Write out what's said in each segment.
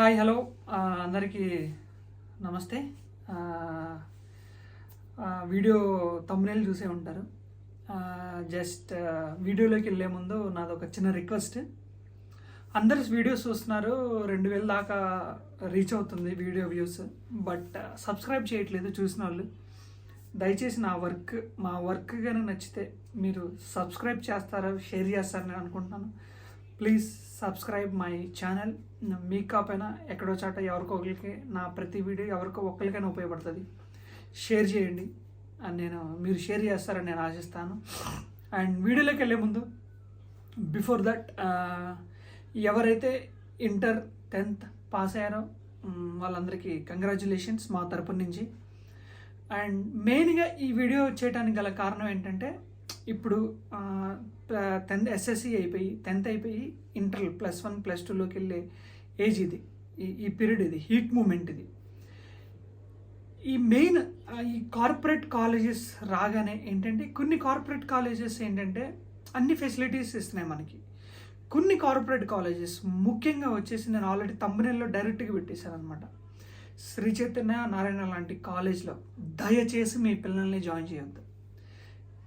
Hi hello. అందరికీ నమస్తే. Video తమ్మునేలు చూసే ఉంటారు. జస్ట్ వీడియోలోకి వెళ్ళే ముందు నాది ఒక చిన్న రిక్వెస్ట్. అందరు వీడియోస్ చూస్తున్నారు రెండు వేల దాకా రీచ్ అవుతుంది వీడియో వ్యూస్. బట్ సబ్స్క్రైబ్ చేయట్లేదు చూసిన వాళ్ళు దయచేసి నా వర్క్ మా వర్క్ కానీ నచ్చితే మీరు సబ్స్క్రైబ్ చేస్తారా షేర్ చేస్తారని అనుకుంటున్నాను. Please subscribe my channel. మీకు కాపైనా ఎక్కడో చాట ఎవరికో ఒకరికి నా ప్రతి వీడియో ఎవరికో ఒక్కరికైనా ఉపయోగపడుతుంది. షేర్ చేయండి. అని నేను మీరు షేర్ చేస్తారని నేను ఆశిస్తాను. అండ్ వీడియోలోకి వెళ్ళే ముందు బిఫోర్ దట్ ఎవరైతే ఇంటర్ టెన్త్ పాస్ అయ్యారో వాళ్ళందరికీ కంగ్రాచులేషన్స్ మా తరపు నుంచి. అండ్ మెయిన్గా ఈ వీడియో చేయడానికి గల కారణం ఏంటంటే ఇప్పుడు టెన్త్ ఎస్ఎస్సి అయిపోయి టెన్త్ అయిపోయి ఇంటర్ ప్లస్ వన్ ప్లస్ టూలోకి వెళ్ళే ఏజ్ ఇది. ఈ పీరియడ్ ఇది హీట్ మూమెంట్ ఇది. ఈ మెయిన్ ఈ కార్పొరేట్ కాలేజెస్ రాగానే ఏంటంటే కొన్ని కార్పొరేట్ కాలేజెస్ ఏంటంటే అన్ని ఫెసిలిటీస్ ఇస్తున్నాయి మనకి. కొన్ని కార్పొరేట్ కాలేజెస్ ముఖ్యంగా వచ్చేసి నేను ఆల్రెడీ తమ్మునెల్లో డైరెక్ట్గా పెట్టేశాను అనమాట శ్రీ చైతన్య నారాయణ లాంటి కాలేజ్లో దయచేసి మీ పిల్లల్ని జాయిన్ చేయొద్దు.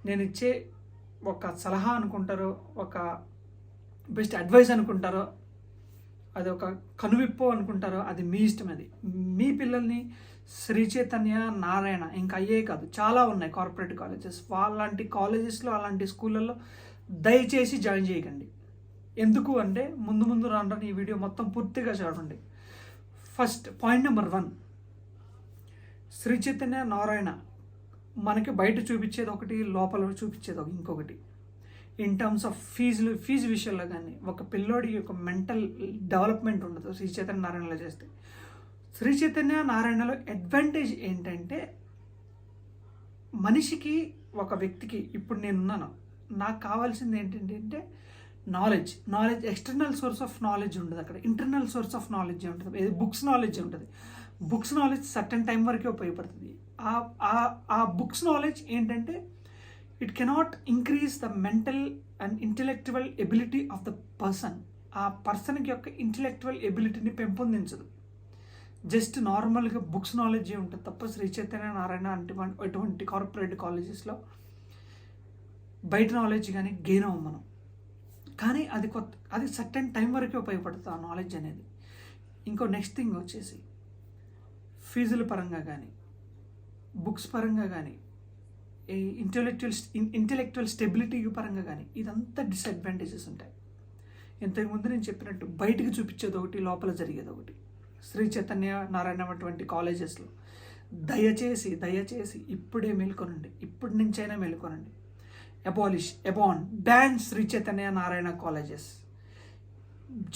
నేను ఇచ్చే ఒక సలహా అనుకుంటారో ఒక బెస్ట్ అడ్వైస్ అనుకుంటారో అది ఒక కనువిప్పు అనుకుంటారో అది మీ ఇష్టం అది. మీ పిల్లల్ని శ్రీ చైతన్య నారాయణ ఇంకా అయ్యే కాదు చాలా ఉన్నాయి కార్పొరేట్ కాలేజెస్ వాళ్ళంటి కాలేజెస్లో అలాంటి స్కూళ్ళల్లో దయచేసి జాయిన్ చేయకండి. ఎందుకు అంటే ముందు ముందు రాను ఈ వీడియో మొత్తం పూర్తిగా చూడండి. First point number one Sri Chaitanya Narayana మనకి బయట చూపించేది ఒకటి లోపల చూపించేది ఒక ఇంకొకటి. ఇన్ టర్మ్స్ ఆఫ్ ఫీజులు ఫీజు విషయంలో కానీ ఒక పిల్లోడి యొక్క మెంటల్ డెవలప్మెంట్ ఉండదు. శ్రీ చైతన్య నారాయణలో చేస్తే. శ్రీ చైతన్య నారాయణలో అడ్వాంటేజ్ ఏంటంటే మనిషికి ఒక వ్యక్తికి ఇప్పుడు నేనున్నాను. నాకు కావాల్సింది ఏంటంటే knowledge knowledge external source of knowledge ఉండదు అక్కడ. ఇంటర్నల్ సోర్స్ ఆఫ్ నాలెడ్జ్ ఉంటుంది. బుక్స్ నాలెడ్జ్ ఉంటుంది. బుక్స్ నాలెడ్జ్ సర్టన్ టైం వరకే ఉపయోగపడుతుంది. ఆ ఆ- బుక్స్ నాలెడ్జ్ ఏంటంటే it cannot increase the mental and intellectual ability of the person. ఆ పర్సన్కి యొక్క ఇంటెలెక్చువల్ ఎబిలిటీని పెంపొందించదు. జస్ట్ నార్మల్గా బుక్స్ నాలెడ్జ్ ఉంటుంది తప్ప శ్రీ చైతన్య నారాయణ అటువంటి అటువంటి కార్పొరేట్ కాలేజెస్లో బయట నాలెడ్జ్ కానీ గెయిన్ అవ్వం మనం. కానీ అది కొత్త అది సర్టెన్ టైం వరకే ఉపయోగపడుతుంది ఆ నాలెడ్జ్ అనేది. ఇంకో నెక్స్ట్ థింగ్ వచ్చేసి ఫీజుల పరంగా కానీ బుక్స్ పరంగా కానీ ఈ ఇంటెలెక్చువల్ ఇంటెలెక్చువల్ స్టెబిలిటీ పరంగా కానీ ఇదంతా డిసడ్వాంటేజెస్ ఉంటాయి. ఇంతకుముందు నేను చెప్పినట్టు బయటికి చూపించేది ఒకటి లోపల జరిగేది ఒకటి. శ్రీ చైతన్య నారాయణ అటువంటి కాలేజెస్లో దయచేసి దయచేసి ఇప్పుడే మేల్కొనండి. ఇప్పటి నుంచైనా మేల్కొనండి. అబాలిష్ అబాన్ బ్యాన్ శ్రీ చైతన్య నారాయణ కాలేజెస్.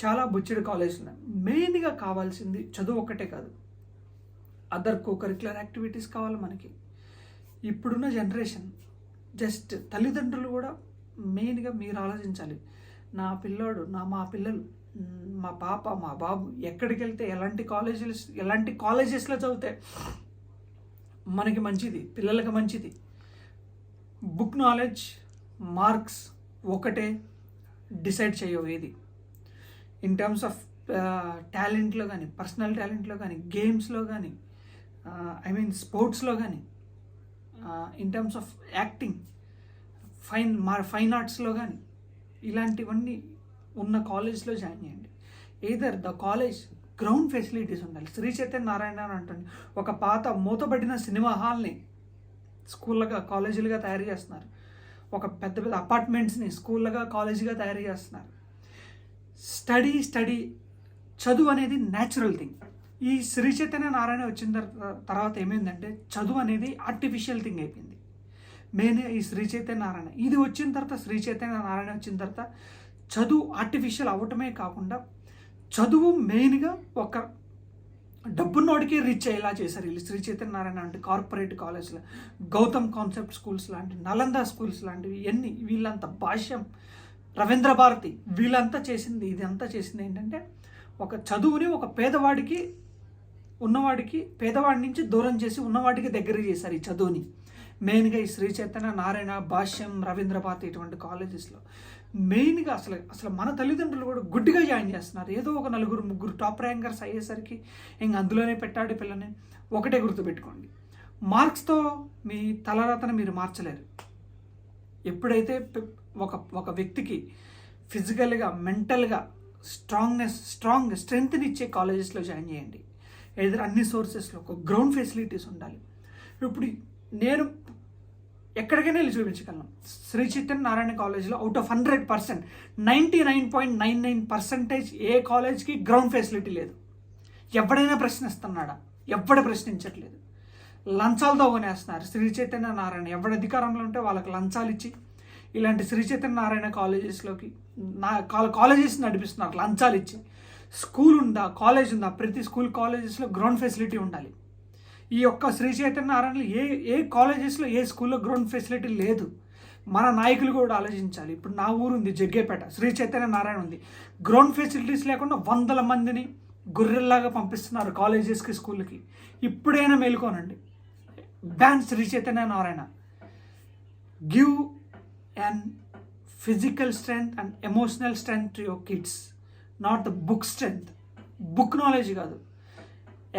చాలా బుచ్చడి కాలేజీలు. ఉన్నాయి మెయిన్గా కావాల్సింది చదువు ఒక్కటే కాదు. అదర్ కో కరిక్యులర్ యాక్టివిటీస్ కావాలి మనకి. ఇప్పుడున్న జనరేషన్ జస్ట్ తల్లిదండ్రులు కూడా మెయిన్గా మీరు ఆలోచించాలి. నా పిల్లోడు నా మా పిల్లలు మా పాప మా బాబు ఎక్కడికి వెళ్తే ఎలాంటి కాలేజీలు ఎలాంటి కాలేజెస్లో చదివితే మనకి మంచిది పిల్లలకి మంచిది. బుక్ నాలెడ్జ్ మార్క్స్ ఒకటే డిసైడ్ చేయవు ఏది. ఇన్ టర్మ్స్ ఆఫ్ టాలెంట్లో కానీ పర్సనల్ టాలెంట్లో కానీ గేమ్స్లో కానీ ఐ మీన్ స్పోర్ట్స్లో కానీ in terms of acting fine మా ఫైన్ ఆర్ట్స్లో కానీ ఇలాంటివన్నీ ఉన్న కాలేజ్లో జాయిన్ చేయండి. Either the college ground facilities ఉండాలి. శ్రీ చైతన్య నారాయణ అని అంటుంది. ఒక పాత మూతబడిన సినిమా హాల్ని స్కూళ్ళగా కాలేజీలుగా తయారు చేస్తున్నారు. ఒక పెద్ద పెద్ద అపార్ట్మెంట్స్ని స్కూళ్ళగా కాలేజీగా తయారు చేస్తున్నారు. స్టడీ స్టడీ చదువు అనేది న్యాచురల్ థింగ్ ఈ శ్రీ చైతన్య నారాయణ వచ్చిన తర్వాత ఏమైందంటే చదువు అనేది ఆర్టిఫిషియల్ థింగ్ అయిపోయింది. మెయిన్ ఈ శ్రీ చైతన్య నారాయణ. ఇది వచ్చిన తర్వాత శ్రీ చైతన్య నారాయణ వచ్చిన తర్వాత చదువు ఆర్టిఫిషియల్ అవ్వటమే కాకుండా చదువు మెయిన్గా ఒక డబ్బున్నోడికి రీచ్ అయ్యేలా చేశారు వీళ్ళు. శ్రీ చైతన్య నారాయణ అంటే కార్పొరేట్ కాలేజ్లో గౌతమ్ కాన్సెప్ట్ స్కూల్స్ లాంటి నలంద స్కూల్స్ లాంటివి ఎన్ని వీళ్ళంత భాష్యం. రవీంద్ర భారతి వీళ్ళంతా చేసింది ఇదంతా చేసింది ఏంటంటే ఒక చదువుని ఒక పేదవాడికి ఉన్నవాడికి పేదవాడి నుంచి దూరం చేసి ఉన్నవాడికి దగ్గర చేశారు ఈ చదువుని. మెయిన్గా ఈ శ్రీ చైతన్య నారాయణ భాష్యం రవీంద్రపాతి ఇటువంటి కాలేజెస్లో. మెయిన్గా అసలు అసలు మన తల్లిదండ్రులు కూడా గుడ్డిగా జాయిన్ చేస్తున్నారు. ఏదో ఒక నలుగురు ముగ్గురు టాప్ ర్యాంకర్స్ అయ్యేసరికి ఇంక అందులోనే పెట్టాడు పిల్లని. ఒకటే గుర్తుపెట్టుకోండి. మార్క్స్తో మీ తలరాతను మీరు మార్చలేరు. ఎప్పుడైతే ఒక ఒక వ్యక్తికి ఫిజికల్గా మెంటల్గా స్ట్రాంగ్నెస్ స్ట్రాంగ్ స్ట్రెంగ్త్ని ఇచ్చే కాలేజెస్లో జాయిన్ చేయండి. ఏదైనా అన్ని సోర్సెస్లో ఒక గ్రౌండ్ ఫెసిలిటీస్ ఉండాలి. ఇప్పుడు నేను ఎక్కడికైనా వెళ్ళి చూపించగలను. శ్రీ చైతన్య నారాయణ కాలేజ్లో out of hundred percent ninety nine point nine nine percentage ఏ కాలేజ్కి గ్రౌండ్ ఫెసిలిటీ లేదు. ఎవడైనా ప్రశ్నిస్తున్నాడా? ఎవడ ప్రశ్నించట్లేదు. లంచాలతో కొనేస్తున్నారు శ్రీ చైతన్య నారాయణ ఎవడ అధికారంలో ఉంటే వాళ్ళకి లంచాలు ఇచ్చి ఇలాంటి శ్రీ చైతన్య నారాయణ కాలేజెస్లోకి నా కాలేజెస్ నడిపిస్తున్నారు. లంచాలు ఇచ్చి. స్కూల్ ఉందా కాలేజ్ ఉందా ప్రతి స్కూల్ కాలేజెస్లో గ్రౌండ్ ఫెసిలిటీ ఉండాలి. ఈ యొక్క శ్రీ చైతన్య నారాయణలో ఏ ఏ కాలేజెస్లో ఏ స్కూల్లో గ్రౌండ్ ఫెసిలిటీ లేదు. మన నాయకులు కూడా ఆలోచించాలి. ఇప్పుడు నా ఊరు ఉంది జగ్గేపేట శ్రీ చైతన్య నారాయణ ఉంది. గ్రౌండ్ ఫెసిలిటీస్ లేకుండా వందల మందిని గొర్రెల్లాగా పంపిస్తున్నారు కాలేజెస్కి స్కూల్కి. ఇప్పుడైనా మేలుకోనండి. Ban Sri Chaitanya Narayana. Give and physical strength and emotional strength to your kids not the book strength. Book knowledge కాదు.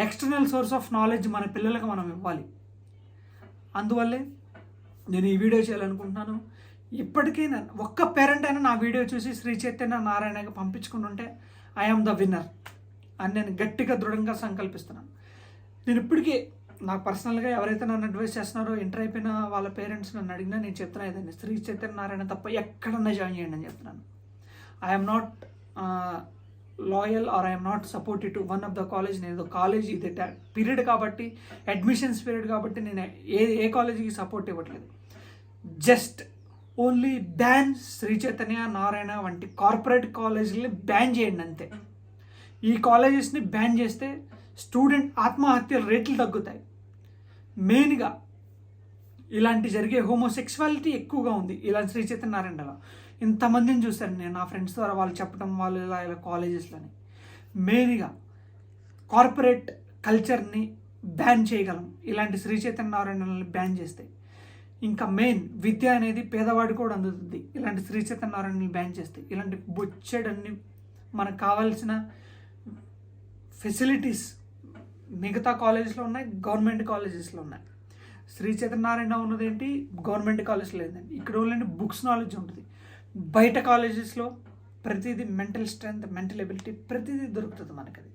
ఎక్స్టర్నల్ సోర్స్ ఆఫ్ నాలెడ్జ్ మన పిల్లలకు మనం ఇవ్వాలి. అందువల్లే నేను ఈ వీడియో చేయాలనుకుంటున్నాను. ఇప్పటికైనా ఒక్క పేరెంట్ అయినా నా వీడియో చూసి శ్రీ చైతన్య నారాయణకి పంపించుకుని ఉంటే ఐఆమ్ ద విన్నర్ అని నేను గట్టిగా దృఢంగా సంకల్పిస్తున్నాను. నేను ఇప్పటికీ నాకు పర్సనల్గా ఎవరైతే నన్ను అడ్వైస్ చేస్తున్నారో ఇంటర్ అయిపోయిన వాళ్ళ పేరెంట్స్ నన్ను అడిగినా నేను చెప్తున్నా ఇదండి శ్రీ చైతన్య నారాయణ తప్ప ఎక్కడన్నా జాయిన్ చేయండి అని చెప్తున్నాను. I'm not loyal or I'm not supported to one of the college నేను కాలేజ్ ఇది పీరియడ్ కాబట్టి అడ్మిషన్స్ పీరియడ్ కాబట్టి నేను ఏ ఏ కాలేజీకి సపోర్ట్ ఇవ్వట్లేదు. Just only ban Sri Chaitanya Narayana వంటి కార్పొరేట్ కాలేజీలని బ్యాన్ చేయండి అంతే. ఈ కాలేజెస్ని బ్యాన్ చేస్తే స్టూడెంట్ ఆత్మహత్యల రేట్లు తగ్గుతాయి. మెయిన్గా ఇలాంటి జరిగే హోమోసెక్సువాలిటీ ఎక్కువగా ఉంది. ఇలాంటి శ్రీ చైతన్య నారాయణలో. ఇంతమందిని చూశాను నేను నా ఫ్రెండ్స్ ద్వారా వాళ్ళు చెప్పడం వాళ్ళు ఇలా ఇలా కాలేజెస్లోని. మెయిన్గా కార్పొరేట్ కల్చర్ని బ్యాన్ చేయగలం. ఇలాంటి శ్రీ చైతన్య నారాయణని బ్యాన్ చేస్తే. ఇంకా మెయిన్ విద్య అనేది పేదవాడి కూడా అందుతుంది. ఇలాంటి శ్రీ చైతన్య నారాయణని బ్యాన్ చేస్తే. ఇలాంటి బొచ్చెడన్ని మనకు కావాల్సిన ఫెసిలిటీస్ మిగతా కాలేజెస్లో ఉన్నాయి గవర్నమెంట్ కాలేజెస్లో ఉన్నాయి. శ్రీ చైతన్య నారాయణ ఉన్నదేంటి? గవర్నమెంట్ కాలేజ్లో లేదండి. ఇక్కడ ఓన్లీ బుక్స్ నాలెడ్జ్ ఉంటుంది. బయట కాలేజెస్లో ప్రతిదీ మెంటల్ స్ట్రెంగ్త్ మెంటల్ ఎబిలిటీ ప్రతిదీ దొరుకుతుంది మనకి అది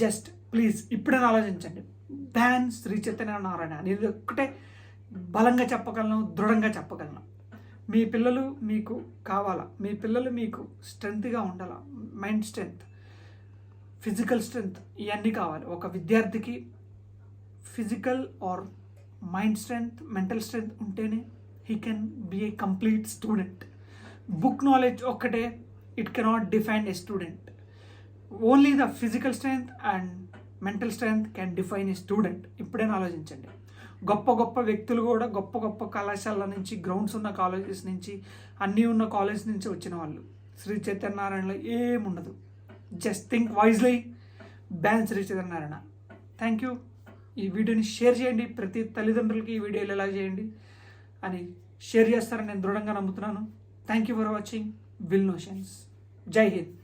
జస్ట్ ప్లీజ్ ఇప్పుడైనా ఆలోచించండి. బ్యాన్ శ్రీ చైతన్య నారాయణ అనేది ఒక్కటే బలంగా చెప్పగలను దృఢంగా చెప్పగలను. మీ పిల్లలు మీకు కావాలా? మీ పిల్లలు మీకు స్ట్రెంగ్త్గా ఉండాలా? మైండ్ స్ట్రెంగ్త్ ఫిజికల్ స్ట్రెంగ్త్ ఇవన్నీ కావాలి. ఒక విద్యార్థికి physical or mind strength mental strength ఉంటేనే he can be a complete student book knowledge ఒక్కటే it cannot define a student. Only the physical strength and mental strength can define a student. ఇప్పుడైనా ఆలోచించండి. గొప్ప గొప్ప వ్యక్తులు కూడా గొప్ప గొప్ప కళాశాల నుంచి గ్రౌండ్స్ ఉన్న కాలేజెస్ నుంచి అన్నీ ఉన్న కాలేజ్ నుంచి వచ్చిన వాళ్ళు. శ్రీ చైతన్యనారాయణలో ఏముండదు. Just think wisely ban Sri Chaitanyanarayana. Thank you. ఈ వీడియోని షేర్ చేయండి. ప్రతి తల్లిదండ్రులకి ఈ వీడియోలు ఎలా చేయండి అని షేర్ చేస్తారని నేను దృఢంగా నమ్ముతున్నాను. Thank you for watching. Will Notions. Jai Hind.